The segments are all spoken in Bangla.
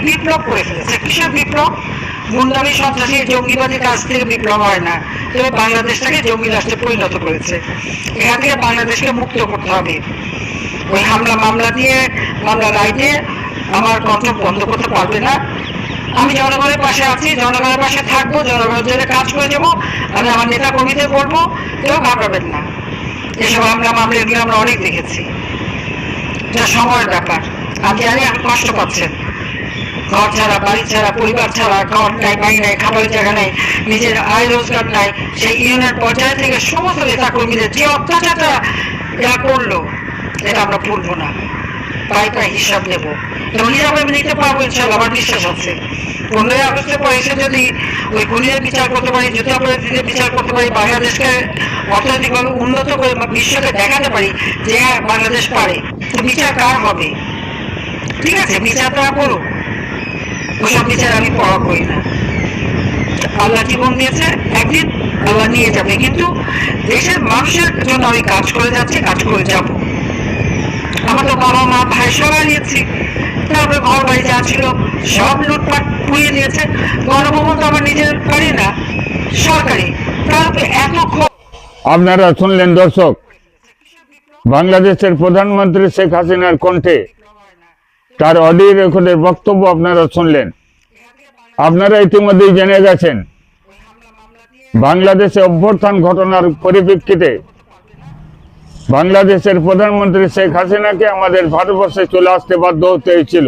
বিপ্লব করে ফেলেছে কিসের বিপ্লব? গুন্ডামি, সন্ত্রাসী জঙ্গিবাদী কাজ থেকে বিপ্লব হয় না। তবে বাংলাদেশটাকে জঙ্গি রাষ্ট্রে পরিণত করেছে। এখান থেকে বাংলাদেশকে মুক্ত করতে হবে। ওই হামলা, মামলা দিয়ে মামলা দিয়ে আমার কণ্ঠ বন্ধ করতে পারবে না। আমি জনগণের পাশে আছি, জনগণের পাশে থাকব, জনগণের জন্য কাজ করে যাব। আমি আমার নেতা কর্মীদের বলব, কেউ ঘাবড়াবেন না। এসব হামলা, মামলা, এগুলো আমরা অনেক দেখেছি। এটা সময়ের ব্যাপার। আমি কষ্ট পাচ্ছেন ঘর ছাড়া, বাড়ি ছাড়া, পরিবার ছাড়া, ঘর নাই, বাড়ি নাই, খাবারের জায়গা নাই, নিজের আয় রোজগার নাই, সেই ইউনিয়ন পর্যায় থেকে সমস্ত নেতা কর্মীদের যে অত্যাচারটা এরা করল, এটা আমরা ভুলবো না। পাই পাই হিসাব নেব এবং হিসাব আমি নিতে পারব ইনশাল্লাহ আমার বিশ্বাস আছে পনেরোই আগস্টের পর এসে যদি ওই খুনির বিচার করতে পারি যুদ্ধাপরাধীদের বিচার করতে পারি, বাংলাদেশকে অর্থনৈতিকভাবে উন্নত করে বিশ্বকে দেখাতে পারি যে হ্যাঁ বাংলাদেশ পারে। তো বিচার কার হবে? ঠিক আছে, বিচার তারা করুক। আমি পড়া করি না। আল্লাহ জীবন দিয়েছে, একদিন আল্লাহ নিয়ে যাবে। কিন্তু দেশের মানুষের জন্য আমি কাজ করে যাচ্ছি, কাজ করে যাব। আমার তো বাবা মা, ভাই সব তারপরে ঘর বাড়ি যা ছিল, সব লুটপাট পুড়িয়ে নিয়েছে গণভবন তো আমার নিজের না, সরকারি। তারপরে এত আপনারা শুনলেন দর্শক, বাংলাদেশের প্রধানমন্ত্রী শেখ হাসিনার কণ্ঠে তার অডিও রেকর্ডের বক্তব্য আপনারা শুনলেন। আপনারা ইতিমধ্যেই জেনে গেছেন, বাংলাদেশে অভ্যর্থান ঘটনার পরিপ্রেক্ষিতে বাংলাদেশের প্রধানমন্ত্রী শেখ হাসিনাকে আমাদের ভারতবর্ষে চলে আসতে বাধ্য হতে হয়েছিল।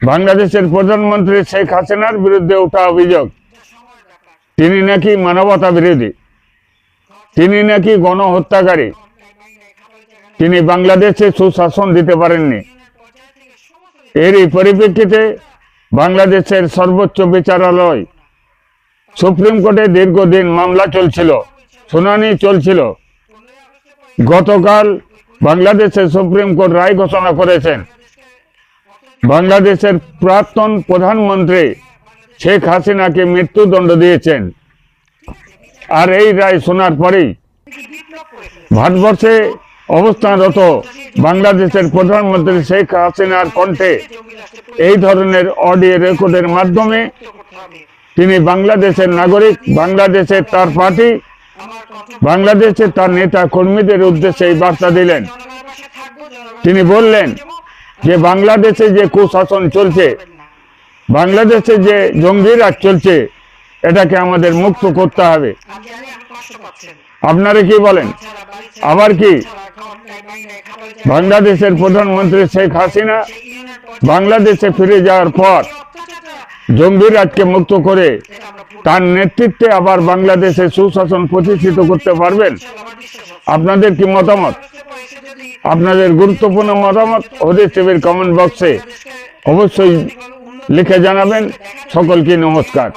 বাংলাদেশের প্রধানমন্ত্রী শেখ হাসিনার বিরুদ্ধে ওঠা অভিযোগ, তিনি নাকি মানবতা বিরোধী, তিনি নাকি গণহত্যাকারী তিনি বাংলাদেশে সুশাসন দিতে পারেননি। এরই পরিপ্রেক্ষিতে বাংলাদেশের সর্বোচ্চ বিচারালয় সুপ্রিম কোর্টে দীর্ঘদিন মামলা চলছিল, শুনানি চলছিল। গতকাল বাংলাদেশের সুপ্রিম কোর্ট রায় ঘোষণা করেছেন। বাংলাদেশের প্রাক্তন প্রধানমন্ত্রী শেখ হাসিনাকে মৃত্যুদণ্ড দিয়েছেন। আর এই রায় শোনার পরেই ভারতবর্ষে অবস্থানরত বাংলাদেশের প্রধানমন্ত্রী শেখ হাসিনার কণ্ঠে এই ধরনের অডিও রেকর্ডের মাধ্যমে তিনি বাংলাদেশের নাগরিক, বাংলাদেশের তার পার্টি, বাংলাদেশের তার নেতা কর্মীদের উদ্দেশ্যে এই বার্তা দিলেন। তিনি বললেন যে বাংলাদেশে যে কুশাসন চলছে, বাংলাদেশে যে জঙ্গিরাজ চলছে, এটাকে আমাদের মুক্ত করতে হবে। আপনারা কি বলেন? আবার কি? বাংলাদেশের প্রধানমন্ত্রী শেখ হাসিনা বাংলাদেশে ফিরে যাওয়ার পর জঙ্গিরাজকে মুক্ত করে তার নেতৃত্বে আবার বাংলাদেশে সুশাসন প্রতিষ্ঠিত করতে পারবেন? আপনাদের কি মতামত? আপনাদের গুরুত্বপূর্ণ মতামত হদিস টিভির কমেন্ট বক্সে অবশ্যই লিখে জানাবেন। সকলকে নমস্কার।